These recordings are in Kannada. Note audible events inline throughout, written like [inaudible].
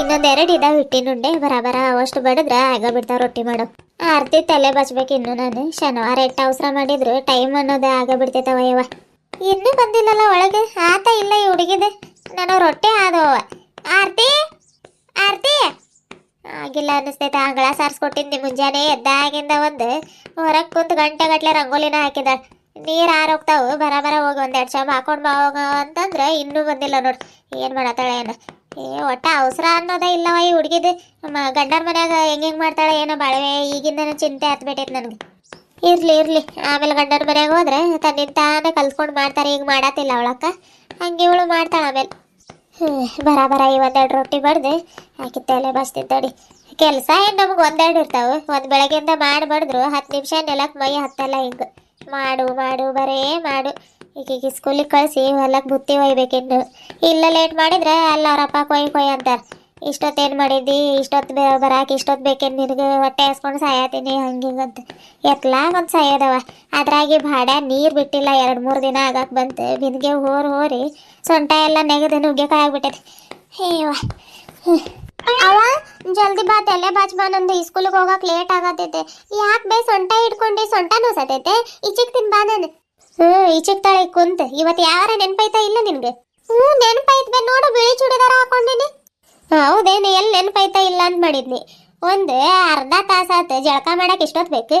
ಇನ್ನೊಂದ್ ಎರಡ್ ಇದಾವ್ ಹಿಟ್ಟಿನ ಉಂಡೆ. ಬರಾಬರ ಅವಷ್ಟು ಬಡದ್ರ ಆಗ ಬಿಡ್ತಾವ ರೊಟ್ಟಿ ಮಾಡು. ಆರ್ತಿ ತಲೆ ಬಚ್ಬೇಕು ಇನ್ನು ನಾನು. ಶನಿವಾರ ಎಟ್ಟ ಅವಸರ ಮಾಡಿದ್ರು ಟೈಮ್ ಅನ್ನೋದು ಆಗ ಬಿಡ್ತೈತವ ಯವ ಇನ್ನೂ ಬಂದಿಲ್ಲಲ್ಲ ಒಳಗೆ. ಆತ ಇಲ್ಲ ಈ ಹುಡುಗಿದೆ. ನಾನು ರೊಟ್ಟಿ ಆದವ. ಆರ್ತಿ ಆರ್ತಿ. ಆಗಿಲ್ಲ ಅನಿಸ್ತೈತೆ. ಅಂಗಳ ಸಾರಿಸ್ಕೊಟ್ಟಿದ್ನಿ ಮುಂಜಾನೆ ಎದ್ದಾಗಿಂದ ಒಂದು ಹೊರಗೆ ಕುಂತು ಗಂಟೆ ಗಟ್ಲೆ ರಂಗೋಲಿನ ಹಾಕಿದ ನೀರ್ ಆರೋಗ್ತಾವು ಬರ ಬರ ಹೋಗಿ. ಒಂದೆರಡು ಶಾಮ್ ಹಾಕೊಂಡು ಹೋಗ ಅಂತಂದ್ರೆ ಇನ್ನೂ ಬಂದಿಲ್ಲ ನೋಡು. ಏನು ಮಾಡತ್ತಾಳೆ ಏನು? ಏ ಒಟ್ಟ ಅವಸರ ಅನ್ನೋದೇ ಇಲ್ಲವ ಈ ಹುಡುಗಿದ. ಗಂಡನ ಮನ್ಯಾಗ ಹೆಂಗೆ ಹೆಂಗೆ ಮಾಡ್ತಾಳೆ ಏನೋ ಬಾಳವೆ ಈಗಿಂದನೂ ಚಿಂತೆ ಹತ್ಬಿಟ್ಟೈತೆ ನನಗೆ. ಇರ್ಲಿ ಇರ್ಲಿ. ಆಮೇಲೆ ಗಂಡನ ಮನೆಯಾಗ ಹೋದ್ರೆ ತನ್ನಿಂದ ತಾನೇ ಕಲ್ತ್ಕೊಂಡು ಮಾಡ್ತಾರೆ ಈಗ ಮಾಡತ್ತಿಲ್ಲ ಅವಳಕ್ಕ. ಹಂಗೆ ಇವಳು ಮಾಡ್ತಾಳೆ ಆಮೇಲೆ. ಹ್ಮ್, ಬರ ಬರ ಈ ಒಂದೆರಡು ರೊಟ್ಟಿ ಬಡ್ದು. ಹಾಕಿ ತಲೆ ಬಸ್ತಿದ್ದಾಡಿ ಕೆಲಸ ಏನು ನಮಗೆ ಒಂದೆರಡು ಇರ್ತಾವೆ. ಒಂದು ಬೆಳಗ್ಗೆಯಿಂದ ಮಾಡಿ ಬಡಿದ್ರು ಹತ್ತು ನಿಮಿಷ ನೆಲಕ್ಕೆ ಮೈ ಹತ್ತಲ್ಲ ಹಿಂಗೆ. ಮಾಡು ಮಾಡು ಬರೇ ಮಾಡು. ಈಗ ಸ್ಕೂಲಿಗೆ ಕಳಿಸಿ ಹೊಲಕ್ಕೆ ಬುತ್ತಿ ಒಯ್ಬೇಕಿನ್ನು ಇಲ್ಲ ಲೇಟ್ ಮಾಡಿದ್ರೆ ಅಲ್ಲ ಅವರಪ್ಪ ಕೊಯ್ ಕೊಯ್ ಅಂತಾರೆ. ಇಷ್ಟೊತ್ತೇನು ಮಾಡಿದ್ದಿ? ಇಷ್ಟೊತ್ತು ಬರಾಕೆ ಇಷ್ಟೊತ್ತು ಬೇಕೇನು ನಿನಗೆ? ಹೊಟ್ಟೆ ಹಸ್ಕೊಂಡು ಸಾಯತೀನಿ ಹಂಗೆ ಹಿಂಗೆ ಅಂತ. ಎತ್ಲಾಗ ಒಂದು ಸಾಯೋದವ. ಅದ್ರಾಗಿ ಭಾಡ ನೀರು ಬಿಟ್ಟಿಲ್ಲ, ಎರಡು ಮೂರು ದಿನ ಆಗಕ್ಕೆ ಬಂತು. ಬಿನ್ಗೆ ಹೋರ್ ಹೋರಿ ಸೊಂಟ ಎಲ್ಲ ನೆಗೆದು ನುಗ್ಗೆಕಾಯಿ ಆಗ್ಬಿಟ್ಟೈತಿ. ಹೇವ ಅವ ಜಲ್ದಿ ಬಾ ತಲೆ ಬಾಚ್ ಬಾ ನಂದು. ಸ್ಕೂಲಿಗೆ ಹೋಗಕ್ಕೆ ಲೇಟ್ ಆಗತೈತೆ. ಯಾಕೆ ಬೇ ಸೊಂಟ ಹಿಡ್ಕೊಂಡು? ಸೊಂಟ ನೋಸತೈತೆ. ಈಚೆಗೆ ತಿನ್ ಬಾ ನಾನು. ಹ್ಞೂ ಈಚೆಗೆ ತಾಳೆ ಕುಂತ. ಇವತ್ತು ಯಾರ ನೆನಪೈತಾ ಇಲ್ಲ ನಿನ್ಗೆ? ಹ್ಞೂ ನೆನಪೈತ್ ಬೇ ನೋಡು, ಬಿಳಿ ಚೂಡಿದಾರ ಹಾಕೊಂಡಿನಿ. ಹೌದೇನು? ಎಲ್ಲಿ ನೆನಪೈತಾ ಇಲ್ಲ ಅಂತ ಮಾಡಿದ್ನಿ. ಒಂದು ಅರ್ಧ ತಾಸು ಆತು. ಜಳಕ ಮಾಡಕ್ಕೆ ಎಷ್ಟೊತ್ತು ಬೇಕು.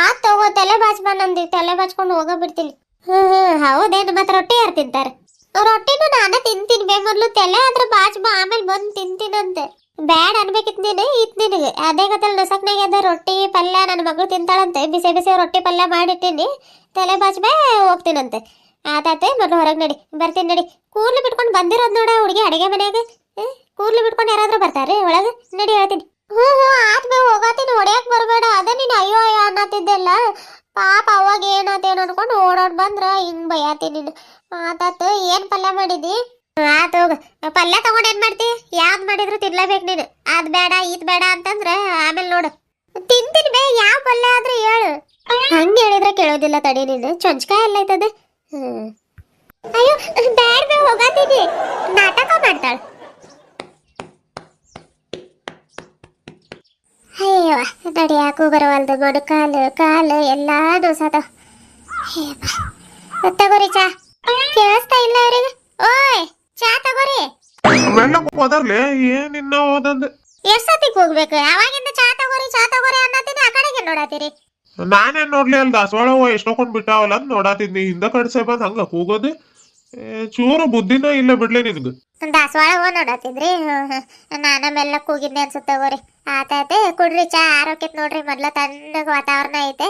ಆ ತಗೋ, ತಲೆ ಬಾಚ್ಬಾ ತಲೆ ಬಾಚ್ಕೊಂಡು ಹೋಗೋ ಬಿಡ್ತೀನಿ. ಹ್ಞೂ ಹ್ಞೂ ಹೌದೇನು? ಮತ್ತೆ ರೊಟ್ಟಿ ಯಾರು ತಿಂತಾರೆ? ರೊಟ್ಟಿನೂ ನಾನೇ ತಿಂತೀನಿ ಬೇ ಮೊದಲು ತಲೆ ಆದ್ರೆ ಬಾಚ್ಬಾ ಆಮೇಲೆ ಬಂದು ತಿಂತೀನಂತೆ ಬ್ಯಾಡ್ ಅನ್ಬೇಕಿತ್ತು ನೀನು ಇತ್ತು ನಿನಗೆ. ಅದೇ ಗೊತ್ತಲ್ಲ, ನಸಕ್ನಾಗ ಅದ ರೊಟ್ಟಿ ಪಲ್ಯ ನನ್ನ ಮಗಳು ತಿಂತಾಳಂತೆ. ಬಿಸಿ ಬಿಸಿ ರೊಟ್ಟಿ ಪಲ್ಯ ಮಾಡಿಟ್ಟಿನಿ. ತಲೆ ಬಾಚ್ಬೇ ಹೋಗ್ತೀನಂತೆ. ಆತಾತೆ ಮೊದಲು ಹೊರಗೆ ನಡಿ, ಬರ್ತೀನಿ ನಡಿ. ಕೂರ್ಲು ಬಿಟ್ಕೊಂಡು ಬಂದಿರೋದು ನೋಡ ಹುಡುಗಿ ಅಡಿಗೆ ಮನೆಯಾಗ. ಕೂರ್ಲು ಬಿಟ್ಕೊಂಡು ಯಾರಾದ್ರೂ ಬರ್ತಾರೆ ಒಳಗೆ? ನಡಿ ಹೇಳ್ತೀನಿ. ಹ್ಞೂ ಹ್ಞೂ ಆತ್ಮೇ ಹೋಗತ್ತೀನಿ ಹೊಡ್ಯಾಕ್ ಬರಬೇಡ. ಅದೇ ನೀನು ಅಯ್ಯೋ ಅಯ್ಯೋ ಅನ್ನತ್ತಿದ್ದೆಲ್ಲ. ಪಾಪ ಅವಾಗ ಏನಾತೇನು ಅನ್ಕೊಂಡು ಓಡೋಡು ಬಂದ್ರೆ ಹಿಂಗ್ ಬೈಯಾತಿ ನೀನು. ಆತಾತು ಏನ್ ಪಲ್ಯ ಮಾಡಿದಿ? ಆತು ಪಲ್ಯ ತಗೊಂಡ್ ಏನ್ ಮಾಡ್ತಿ? ಯಾವ್ದು ಮಾಡಿದ್ರು ತಿನ್ಲೇಬೇಕು ನೀನು. ಅದು ಬೇಡ ಇದು ಬೇಡ ಅಂತಂದ್ರೆ ಆಮೇಲೆ ನೋಡು. ತಿಂತೀನಿ ಬೇ ಯಾವ ಪಲ್ಯ ಆದ್ರೆ ಹೇಳು. ಹಂಗ ಹೇಳಿದ್ರೆ ಕೇಳೋದಿಲ್ಲ ತಡಿ ನೀನು. ಚೊಂಚ್ಕಾಯಿ ಎಲ್ಲ ಐತದ ಅಯ್ಯೋ ಬ್ಯಾಡ ಬೇ ಹೋಗತ್ತೀನಿ ನಾಟಕ ಮಾಡ್ತಾಳ. ಅಯ್ಯೋ ನಡಿಯಾಕು ಬರವಲ್ದು ಮಡು ಕಾಲು ಕಾಲು ಎಲ್ಲ ನೋಸಾತ ತಗೋರಿ ಚಾ. ಕೇಳಿಸ್ತಾ ಇಲ್ಲ ಅವ್ರಿಗೆ? ಓಯ್ ಚಾ ತಗೋರಿ. ಮೆಲ್ಲಕ್ ಹೋದರ್ಲೆ ಏನ್ ಇನ್ನ ಓದಂದ ಎಷ್ಟ್ ಸತಿಗ್ ಹೋಗ್ಬೇಕು? ಅವಾಗಿಂದ ಚಾ ತಗೋರಿ ಚಾ ತಗೋರಿ ಅನ್ನತ್ತೀನಿ ಆ ಕಡೆಗೆ ನೋಡಾತೀರಿ ನಾನೇನ್ ನೋಡ್ಲಿ ಅಲ್ಲಿ ದಾಸವಾಳ ಎಷ್ಟೊಕೊಂಡ್ ಬಿಟ್ಟಾವಲ್ಲ ಅಂತ ನೋಡಾತಿದ್ನಿ ಹಿಂದ ಕಡ್ಸೆ ಬಂದ್ ಹಂಗ ಕೂಗೋದು. ಚೂರು ಬುದ್ಧಿನ ಇಲ್ಲ ಬಿಡ್ಲಿ ನಿನ್ಗ. ದಾಸವಾಳ ಹೂವ ಹ್ಮ್. ನಾನ ಮೆಲ್ಲ ಕೂಗಿದ್ನಿ ಅನ್ಸುತ್ತೆ ತಗೋರಿ. ಆತಾಯ್ತೆ ಕುಡ್ರಿ ಚಾ ಆರೋಗ್ಯ ನೋಡ್ರಿ ಮೊದ್ಲ ತಣ್ಣಗ ವಾತಾವರಣ ಐತೆ.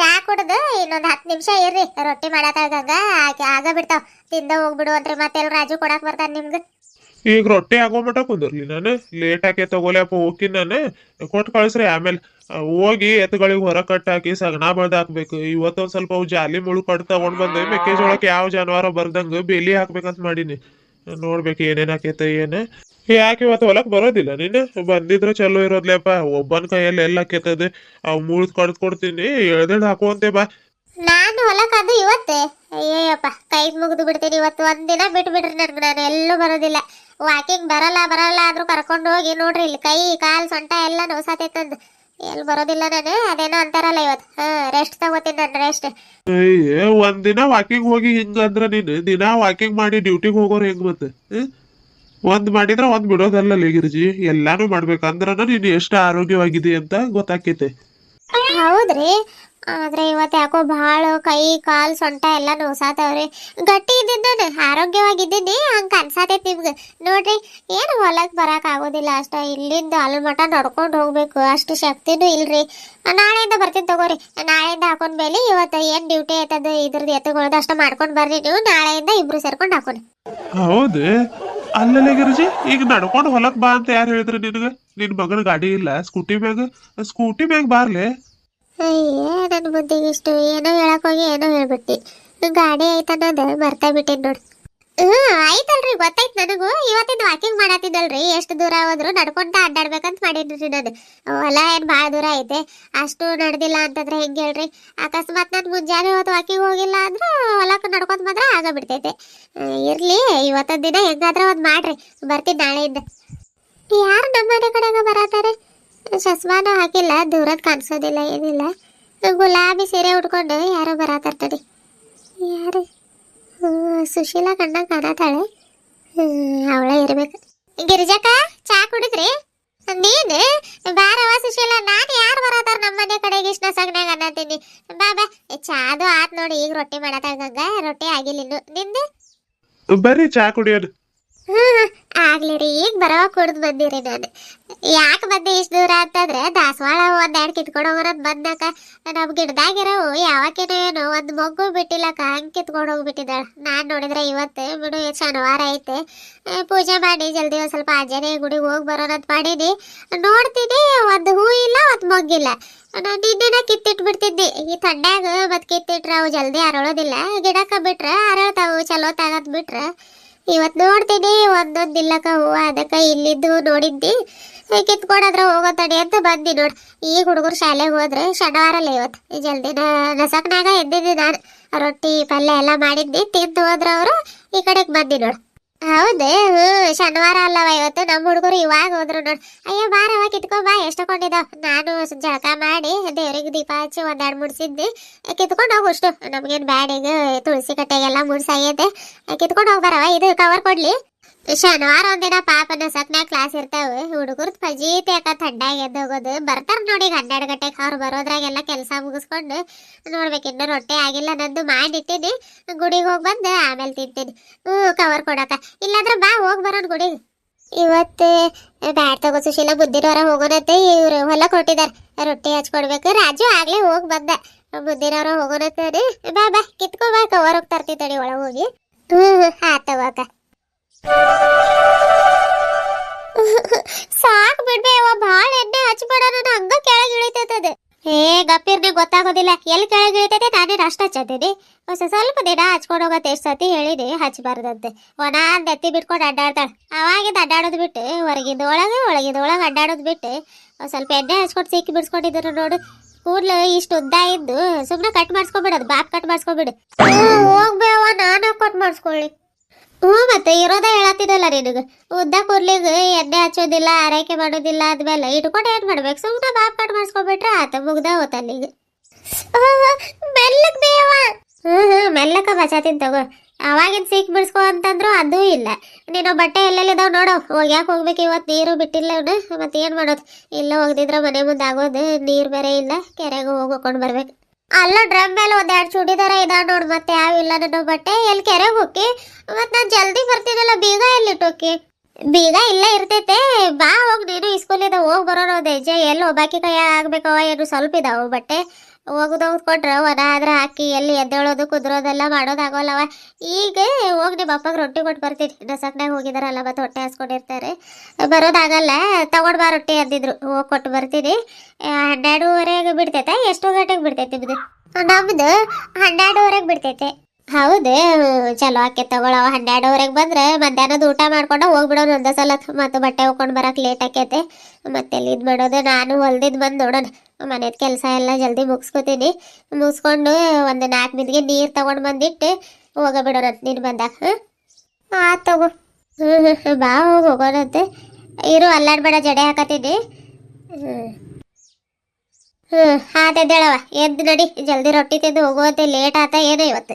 ಚಾ ಕುಡ್ದು ಇನ್ನೊಂದ್ ಹತ್ತು ನಿಮಿಷ ಇರ್ರಿ ರೊಟ್ಟಿ ಮಾಡತ್ತಾಗ ಆಗ ಬಿಡ್ತಾವ್ ತಿಂದ ಹೋಗ್ಬಿಡು ಅಂತ್ರಿ ಮತ್ತೆ ರಾಜು ಕೊಡಾಕ್ ಬರ್ತಾನ ನಿಮ್ಗೆ. ಈಗ ರೊಟ್ಟಿ ಆಗೋ ಮಟ ಕುಂದಿರ್ಲಿ ನಾನು. ಲೇಟ್ ಆಕೆ ತಗೋಲಪ್ಪ ಓಕಿ ನಾನು. ಕೊಟ್ಟು ಕಳಿಸ್ರಿ ಆಮೇಲೆ ಹೋಗಿ ಎತ್ತುಗಳಿಗೆ ಹೊರ ಕಟ್ಟಾಕಿ ಸಗಣ ಬಳ್ದು ಹಾಕ್ಬೇಕು. ಇವತ್ತೊಂದ್ ಸ್ವಲ್ಪ ಅವು ಜಾಲಿ ಮುಳು ಕಟ್ ತಗೊಂಡ್ ಬಂದೆ. ಮೆಕ್ಕೆಜೋಳಕ್ಕೆ ಯಾವ ಜಾನುವಾರು ಬರ್ದಂಗ ಬೇಲಿ ಹಾಕ್ಬೇಕಂತ ಮಾಡೀನಿ. ನೋಡ್ಬೇಕು ಏನೇನ್ ಆಕೈತೆ, ಏನ. ಯಾಕೆ ಇವತ್ತು ಹೊಲಕ್ ಬರೋದಿಲ್ಲ ನೀನು? ಬಂದಿದ್ರೆ ಚಲೋ ಇರೋದ್ಲೇಪ್ಪ. ಒಬ್ಬನ ಕೈಯಲ್ಲಿ ಎಲ್ಲ ಆಕೈತದ? ಅವ್ ಮುಳ್ದ್ ಕಡ್ದ್ ಕೊಡ್ತೀನಿ. ಎಳ್ದೆಳ್ ಹಾಕುವಂತೆ ಬಾ. ನಾನು ಹೊಲಕ್ ಅದು ಇವತ್ತೇ. ಅಯ್ಯಯ್ಯಪ್ಪ ಕೈ ಮುಗಿದು ಬಿಡ್ತೀನಿ. ಇವತ್ತು ಒಂದಿನ ಬಿಟ್ಬಿಡ್ರಿ ನನ್ಗೆ ನಾನು ಎಲ್ಲೂ ಬರೋದಿಲ್ಲ. ವಾಕಿಂಗ್ ಬರಲ್ಲ ಬರಲ್ಲ ಆದ್ರೂ ಕರ್ಕೊಂಡು ಹೋಗಿ ನೋಡ್ರಿ ಇಲ್ಲಿ ಕೈ ಕಾಲು ಸೊಂಟ ಎಲ್ಲ ನೋಸಾತೈತಂದ್ ಎಲ್ಲಿ ಬರೋದಿಲ್ಲ ನಾನು ಅದೇನೋ ಅಂತಾರಲ್ಲ ಇವತ್ತು. ಹಾ ರೆಸ್ಟ್ ತಗೋತೀನಿ ನಾನು ರೆಸ್ಟ್ ಒಂದ್ ಒಂದಿನ ವಾಕಿಂಗ್ ಹೋಗಿ ಹಿಂಗಂದ್ರ ನೀನು ದಿನ ವಾಕಿಂಗ್ ಮಾಡಿ ಡ್ಯೂಟಿಗೆ ಹೋಗೋರು ಹೆಂಗ್ ಮತ್ತೆ? ಹ್ಮ್? ಒಂದ್ ಮಾಡಿದ್ರೆ ಒಂದ್ ಬಿಡೋದಲ್ಲ ಲೇಗಿರ್ಜಿ ಎಲ್ಲಾನು ಮಾಡ್ಬೇಕಂದ್ರನ ನೀನು ಎಷ್ಟು ಆರೋಗ್ಯವಾಗಿದೆ ಅಂತ ಗೊತ್ತಾಕೈತೆ. ಹೌದ್ರಿ. ಆದ್ರೆ ಇವತ್ತು ಯಾಕೋ ಭಾಳ ಕೈ, ಕಾಲು, ಸೊಂಟ ಎಲ್ಲ ನೋಸಾತವ್ರಿ. ಗಟ್ಟಿ ಇದ್ದೀನಿ ನಾನು ಆರೋಗ್ಯವಾಗಿದ್ದೀನಿ, ಹಂಗೆ ಅನ್ಸಾತೈತಿ ನಿಮ್ಗೆ. ನೋಡ್ರಿ, ಏನು ಹೊಲಕ್ಕೆ ಬರಕ್ ಆಗೋದಿಲ್ಲ ಅಷ್ಟ, ಇಲ್ಲಿಂದ ಅಲ್ಲಿ ಮಠ ನಡ್ಕೊಂಡು ಹೋಗ್ಬೇಕು, ಅಷ್ಟು ಶಕ್ತಿನೂ ಇಲ್ರಿ. ನಾಳೆಯಿಂದ ಬರ್ತೀನಿ ತಗೋರಿ, ನಾಳೆಯಿಂದ ಹಾಕೊಂಡ್ ಮೇಲೆ ಇವತ್ತು ಏನು ಡ್ಯೂಟಿ ಐತದ ಇದ್ರದ್ದು ಎತ್ತುಗಳದ್ದು ಅಷ್ಟು ಮಾಡ್ಕೊಂಡು ಬರ್ರಿ ನೀವು, ನಾಳೆಯಿಂದ ಇಬ್ರು ಸೇರ್ಕೊಂಡು ಹಾಕೋನಿ ಹೌದು? ಅಲ್ಲಲ್ಲ ಗಿರಿಜಿ, ಈಗ ನಡ್ಕೊಂಡು ಹೊಲಕ್ಕೆ ಬಾ ಅಂತ ಯಾರು ಹೇಳಿದ್ರು ನಿನಗೆ? ನಿನ್ ಮಗನ ಗಾಡಿ ಇಲ್ಲ, ಸ್ಕೂಟಿ ಮ್ಯಾಗ ಸ್ಕೂಟಿ ಮ್ಯಾಗ ಬಾರ್ಲೆ? ಅಯ್ಯ ನನ್ನ ಬುದ್ಧಿಗೆ ಇಷ್ಟು ಏನೋ ಹೇಳಕ್ ಹೋಗಿ ಏನೋ ಹೇಳ್ಬಿಟ್ಟಿ. ಗಾಡಿ ಐತನ್ನೋದು ಬರ್ತಾ ಬಿಟ್ಟಿದ್ ನೋಡಿ. ಹ್ಮ್, ಆಯ್ತಲ್ರಿ, ಗೊತ್ತಾಯ್ತು ನನಗೂ. ಇವತ್ತಿನ ವಾಕಿಂಗ್ ಮಾಡತ್ತಿದ್ದಲ್ರಿ ಎಷ್ಟು ದೂರ ಹೋದ್ರು ನಡ್ಕೊಂತ ಅಡ್ಡಾಡ್ಬೇಕಂತ ಮಾಡಿದ್ರಿ ನಾನು. ಹೊಲ ಏನು ಭಾಳ ದೂರ ಐತೆ. ಅಷ್ಟು ನಡೆದಿಲ್ಲ ಅಂತಂದ್ರೆ ಹೆಂಗೆ ಹೇಳ್ರಿ? ಅಕಸ್ಮಾತ್ ನಾನು ಮುಂಜಾನೆ ಇವತ್ತು ವಾಕಿಂಗ್ ಹೋಗಿಲ್ಲ ಅಂದ್ರೆ ಹೊಲಕ್ಕೆ ನಡ್ಕೊಂತ ಮಾತ್ರ ಆಗ ಬಿಡ್ತೈತೆ ಇರ್ಲಿ, ಇವತ್ತೊಂದ್ ದಿನ ಹೆಂಗಾದ್ರೆ ಒಂದು ಮಾಡ್ರಿ. ಬರ್ತೀನಿ ನಾಳೆಯಿಂದ. ಯಾರು ನಮ್ಮನೆ ಕಡೆಗೆ ಬರತಾರೆ ಚಸ್ಮಾನು ಹಾಕಿಲ್ಲ, ದೂರದ ಕಾಣಿಸೋದಿಲ್ಲ, ಏನಿಲ್ಲ. ಗುಲಾಬಿ ಸೀರೆ ಉಟ್ಕೊಂಡು ಯಾರೋ ಬರತ್ತಾರ ಯಾರು? ಸುಶೀಲಾ ಕಣ್ಣ ಕಾಣತಾಳೆ. ಅವಳೇ ಇರ್ಬೇಕು. ಗಿರಿಜಕ್ಕ, ಚಾ ಕುಡಿದ್ರಿ? ನೀನು ಬಾರವ ಸುಶೀಲ, ನಾನು ಯಾರು ಬರತಾರ ನಮ್ಮನೆ ಕಡೆಗೆ? ಇಷ್ಟ ಸಗನ್ಯಾಗ ಅನ್ನತೀನಿ. ಬಾ ಬಾ. ಚಾದು ಆತ್ ನೋಡಿ, ಈಗ ರೊಟ್ಟಿ ಮಾಡತ್ತಾಳ ರೊಟ್ಟಿ ಆಗಿಲ್ಲ ಇನ್ನು. ನಿಂದು? ಬರ್ರಿ, ಚಾ ಕುಡಿಯೋದು. ಹ್ಮ್ ಆಗ್ಲಿ ರೀ, ಈಗ ಬರವ ಕುಡ್ದು ಬಂದಿರಿ ನಾನು. ಯಾಕೆ ಬಂದೆ ಇಷ್ಟು ದೂರ ಅಂತಂದ್ರೆ, ದಾಸವಾಳ ಒಂದು ಎರಡು ಕಿತ್ಕೊಂಡು ಹೋಗೋಣ ಬಂದಾಕ ನಮ್ ಗಿಡದಾಗಿರವು ಯಾವಕ್ಕಿನ ಏನೋ, ಒಂದ್ ಮೊಗ್ಗು ಬಿಟ್ಟಿಲ್ಲಕ ಹಂಗ್ ಕಿತ್ಕೊಂಡು ಹೋಗ್ಬಿಟ್ಟಿದ್ದಾಳ. ನಾನ್ ನೋಡಿದ್ರೆ ಇವತ್ತು, ಬಿಡು ಶನಿವಾರ ಐತೆ. ಪೂಜೆ ಮಾಡಿ, ಜಲ್ದಿ ಒಂದ್ ಸ್ವಲ್ಪ ಆಂಜನೇಯ ಗುಡಿಗೆ ಹೋಗಿ ಬರೋಣ ಅಂತ ನೋಡ್ತೀನಿ, ಒಂದ್ ಹೂ ಇಲ್ಲ, ಒಂದ್ ಮೊಗ್ಗಿಲ್ಲ. ನಾನು ನಿನ್ನೆನ ಕಿತ್ತಿಟ್ಟು ಬಿಡ್ತಿದ್ದಿ ಈ ಥಂಡ್ಯಾಗ ಮತ್ ಕಿತ್ತಿಟ್ರ ಅವು ಜಲ್ದಿ ಅರಳೋದಿಲ್ಲ. ಗಿಡಕ್ಕ ಬಿಟ್ರ ಅರಳ್ತಾವು, ಚಲೋ ತಾಗತ್ ಬಿಟ್ರ. ಇವತ್ ನೋಡ್ತೀನಿ ಒಂದೊಂದು ಇಲ್ಲಕ ಹೂವ, ಅದಕ್ಕ ಇಲ್ಲಿದ್ದು ನೋಡಿದ್ದಿ. ಕಿತ್ಕೊಡದ್ರ ಹೋಗೋ ತಡಿ ಅಂತ ಬಂದಿ ನೋಡ್. ಈ ಹುಡುಗರು ಶಾಲೆಗೆ ಹೋದ್ರೆ ಶನಿವಾರಲ್ಲ ಇವತ್ತು ಜಲ್ದಿನ ನಸಕ್ನಾಗ ಎದ್ದಿದ್ದೆ ನಾನು. ರೊಟ್ಟಿ ಪಲ್ಯ ಎಲ್ಲ ಮಾಡಿದ್ನಿ, ತಿಂದು ಹೋದ್ರ ಅವರು, ಈ ಕಡೆಗೆ ಬಂದಿ ನೋಡ್. ಹೌದೇ ಶನಿವಾರ ಅಲ್ಲವ ಇವತ್ತು? ನಮ್ಮ ಹುಡುಗರು ಇವಾಗ ಹೋದ್ರು ನೋಡ್. ಅಯ್ಯೋ ಬಾರವ ಕಿತ್ಕೊ ಬಾ. ಎಷ್ಟು ಕೊಂಡಿದ್ದಾವ ನಾನು ಜಳಕ ಮಾಡಿ ದೇವ್ರಿಗೆ ದೀಪ ಹಚ್ಚಿ ಒಂದೆರಡು ಮುಡ್ಸಿದ್ನಿ ಕಿತ್ಕೊಂಡು ಹೋಗು ಅಷ್ಟು. ನಮ್ಗೇನು ಈಗ ತುಳಸಿ ಕಟ್ಟೆಗೆಲ್ಲ ಮುಡ್ಸಾಗೈತೆ ಕಿತ್ಕೊಂಡು ಹೋಗ್ಬಾರವ ಬರವ ಇದು ಕವರ್ ಕೊಡ್ಲಿ. ಶನಿವಾರ ಒಂದಿನ ಪಾಪನ ಸತ್ನ ಕ್ಲಾಸ್ ಇರ್ತಾವ ಹುಡುಗರ್ದು ಫಜೀತಿ ಯಾಕ ಥಂಡಾಗಿ ಎದ್ದು ಹೋಗೋದು. ಬರ್ತಾರ ನೋಡಿ ಈಗ ಹನ್ನೆರಡು ಗಂಟೆಗೆ ಅವ್ರು ಬರೋದ್ರಾಗೆಲ್ಲ ಕೆಲಸ ಮುಗಿಸ್ಕೊಂಡು ನೋಡ್ಬೇಕು, ಇನ್ನು ರೊಟ್ಟಿ ಆಗಿಲ್ಲ ನಂದು ಮಾಡಿಟ್ಟಿನಿ. ಗುಡಿಗೆ ಹೋಗಿ ಬಂದು ಆಮೇಲೆ ತಿಂತೀನಿ. ಹ್ಞೂ ಕವರ್ ಕೊಡಕ ಇಲ್ಲಾಂದ್ರೆ ಬಾ, ಹೋಗಿ ಬರೋಣ ಗುಡಿ ಇವತ್ತು ಬ್ಯಾಡ್ ತಗೋ ಸುಶೀಲ ಬುದ್ಧಿನವರ ಹೋಗೋಣತ್ತೆ ಇವ್ರು ಹೊಲ ಕೊಟ್ಟಿದ್ದಾರೆ ರೊಟ್ಟಿ ಹಚ್ಕೊಡ್ಬೇಕು. ರಾಜು ಆಗ್ಲೇ ಹೋಗಿ ಬಂದ. ಬುದ್ಧಿನವರ ಹೋಗೋಣತ್ತೆ ಬಾ ಬಾ, ಕಿತ್ಕೋ ಬಾ ಕವರ್ ಹೋಗಿ ತರ್ತಿ ತಡಿ ಒಳಗೆ ಹೋಗಿ. ಹ್ಞೂ ಹ್ಞೂ ಆತ್ ಸಾಕ್ ಬಿಡ್ಬೇ ಭಾಳ ಎಣ್ಣೆ ಹಚ್ಬೇಡ ನನ್ನ ಹಂಗ ಕೆಳಗೆ ಇಳಿತೈತದ. ಏ, ಗಪ್ಪಿರ್ಗೆ ಗೊತ್ತಾಗೋದಿಲ್ಲ. ಎಲ್ಲಿ ಕೆಳಗೆ ಇಳಿತೈತೆ? ನಾನೇ ಅಷ್ಟ ಹಚ್ಚತೀನಿ. ಹೊಸ ಸ್ವಲ್ಪ ದಿನ ಹಚ್ಕೊಂಡು ಹೋಗತ್ತೆ, ಎಷ್ಟು ಸತಿ ಹೇಳಿನಿ ಹಚ್ಚಬಾರ್ದಂತೆ ಒನಾದ್ ಎತ್ತಿ ಬಿಟ್ಕೊಂಡು ಅಡ್ಡಾಡ್ತಾಳೆ. ಅವಾಗಿಂದ ಅಡ್ಡಾಡೋದು ಬಿಟ್ಟು, ಹೊರಗಿಂದ ಒಳಗೆ, ಒಳಗಿಂದ ಒಳಗೆ ಅಡ್ಡಾಡೋದು ಬಿಟ್ಟು ಸ್ವಲ್ಪ ಎಣ್ಣೆ ಹಚ್ಕೊಂಡು ಸಿಕ್ಕಿ ಬಿಡ್ಸ್ಕೊಂಡಿದ್ರು ನೋಡು. ಕೂದಲು ಇಷ್ಟು ಉದ್ದ ಇದ್ದು ಸುಮ್ಮನೆ ಕಟ್ ಮಾಡಿಸ್ಕೊಬಿಡೋದು ಬಾಪ್ ಕಟ್ ಮಾಡಿಸ್ಕೊಬಿಡು ಹೋಗ್ಬೇವ ನಾನು ಕಟ್ ಮಾಡಿಸ್ಕೊಳ್ಳಿ. ಹ್ಞೂ, ಮತ್ತೆ ಇರೋದ ಹೇಳತ್ತಿದ್ದಲ್ಲ ನಿನಗೆ ಉದ್ದ ಕೂರ್ಲಿಗೆ ಎಣ್ಣೆ ಹಚ್ಚೋದಿಲ್ಲ, ಆರೈಕೆ ಮಾಡೋದಿಲ್ಲ ಆದ್ಮೇಲೆ ಇಟ್ಕೊಂಡು ಏನು ಮಾಡ್ಬೇಕು? ಸುಮ್ಮನೆ ಬಾಪ್ ಕಟ್ ಮಾಡ್ಸ್ಕೊಬಿಟ್ರೆ ಆತ ಮುಗ್ದ ಹೋತಲ್ಲಿಗೆ ಮೆಲ್ಲಕ್ ಬೇವ. ಹ್ಞೂ ಮೆಲ್ಲಕ ತಗೋ. ಅವಾಗಿನ ಸೀಕ್ ಬಿಡಿಸ್ಕೊ ಅಂತಂದ್ರು ಅದು ಇಲ್ಲ. ನೀನು ಬಟ್ಟೆ ಎಲ್ಲೆಲ್ಲಿದಾವ್ ನೋಡು. ಹೋಗ್ಯಾಕೆ ಹೋಗ್ಬೇಕು ಇವತ್ತು ನೀರು ಬಿಟ್ಟಿಲ್ಲ ಅವನು. ಮತ್ತೆ ಏನು ಮಾಡೋದು? ಇಲ್ಲ ಹೋಗ್ದಿದ್ರೆ ಮನೆ ಮುಂದೆ ಆಗೋದು, ನೀರು ಬೇರೆ ಇಲ್ಲ, ಕೆರೆಗೆ ಹೋಗ್ಕೊಂಡು ಬರ್ಬೇಕು. ಅಲ್ಲ ಡ್ರಮ್ ಮೇಲೆ ಒಂದೆರಡು ಚೂಡಿದಾರ ಇದಾವ ನೋಡು, ಮತ್ತೆ ಯಾವಿಲ್ಲ ನನ್ನ ಬಟ್ಟೆ ಎಲ್ಲಿ ಕೆರೆಗೆ ಹೋಗಿ ಜಲ್ದಿ ಬರ್ತೀನಲ್ಲ, ಬೀಗ ಎಲ್ಲಿಟ್ಟೋಕಿ ಬೀಗ ಇಲ್ಲೇ ಇರ್ತೈತೆ, ಬಾ ಹೋಗ್, ನೀನು ಸ್ಕೂಲಿಂದ ಹೋಗಿ ಬರೋರು ದೇಜ ಎಲ್ಲಿ ಒಬ್ಬಾಕಿ ಕೈ ಆಗ್ಬೇಕವ ಏನು ಸ್ವಲ್ಪ ಇದಾವ ಬಟ್ಟೆ. ಹೋಗುದು ಕೊಟ್ರೆ ಒಣ ಆದ್ರೆ ಹಾಕಿ, ಎಲ್ಲಿ ಎದ್ದೇಳೋದು, ಕುದ್ರೋದೆಲ್ಲ ಮಾಡೋದಾಗೋಲ್ಲವ ಈಗ ಹೋಗಿ ನಿಮ್ಮ ಅಪ್ಪಗೆ ರೊಟ್ಟಿ ಕೊಟ್ಟು ಬರ್ತೀನಿ. ನಸಕ್ನಾಗ ಹೋಗಿದಾರಲ್ಲ, ಮತ್ತೆ ಹೊಟ್ಟೆ ಹಾಸ್ಕೊಂಡಿರ್ತಾರೆ. ಬರೋದಾಗಲ್ಲ ತಗೊಂಡ್ ಬಾ ರೊಟ್ಟಿ ಅಂದಿದ್ರು. ಹೋಗಿ ಕೊಟ್ಟು ಬರ್ತೀನಿ. ಹನ್ನೆರಡುವರೆಗೆ ಬಿಡ್ತೈತೆ, ಎಷ್ಟು ಗಂಟೆಗೆ ಬಿಡ್ತೈತಿ ನಮ್ದು ಹನ್ನೆರಡುವರೆಗೆ ಬಿಡ್ತೈತೆ. ಹೌದು, ಚಲೋ ಆಕೆ ತಗೊಳವ ಹನ್ನೆರಡುವರೆಗೆ ಬಂದ್ರೆ ಮಧ್ಯಾಹ್ನದ ಊಟ ಮಾಡ್ಕೊಂಡು ಹೋಗ್ಬಿಡೋಣ ಒಂದೇ ಸಲ ಮತ್ತೆ ಬಟ್ಟೆ ಹೋಗ್ಕೊಂಡು ಬರಕ್ಕೆ ಲೇಟ್ ಆಕೈತೆ. ಮತ್ತೆ ಎಲ್ಲಿ ಇದು ಮಾಡೋದು? ನಾನು ಹೊಲ್ದಿದ್ದು ಬಂದು ನೋಡೋಣ. ಮನೆದ ಕೆಲಸ ಎಲ್ಲ ಜಲ್ದಿ ಮುಗಿಸ್ಕೊತೀನಿ. ಮುಗಿಸ್ಕೊಂಡು ಒಂದು ನಾಲ್ಕು ಮಿದ್ಗೆ ನೀರು ತಗೊಂಡು ಬಂದಿಟ್ಟು ಹೋಗ ಬಿಡೋಣ ನೀನು ಬಂದಾಗ ಹಾಂ? ತಗೋ. ಹ್ಞೂ [laughs] ಬಾ, ಹೋಗಿ ಹೋಗೋಣಂತೆ ಇರು, ಅಲ್ಲಾಡ್ಬೇಡ, ಜಡೆ ಹಾಕತೀನಿ. ಹ್ಞೂ ಹ್ಞೂ ಆತೆದ್ದೇಳವ ಎದ್ದು ನಡಿ. ಜಲ್ದಿ ರೊಟ್ಟಿ ತಿಂದು ಹೋಗುವಂತೆ. ಲೇಟ್ ಆತ ಏನೋ ಇವತ್ತು.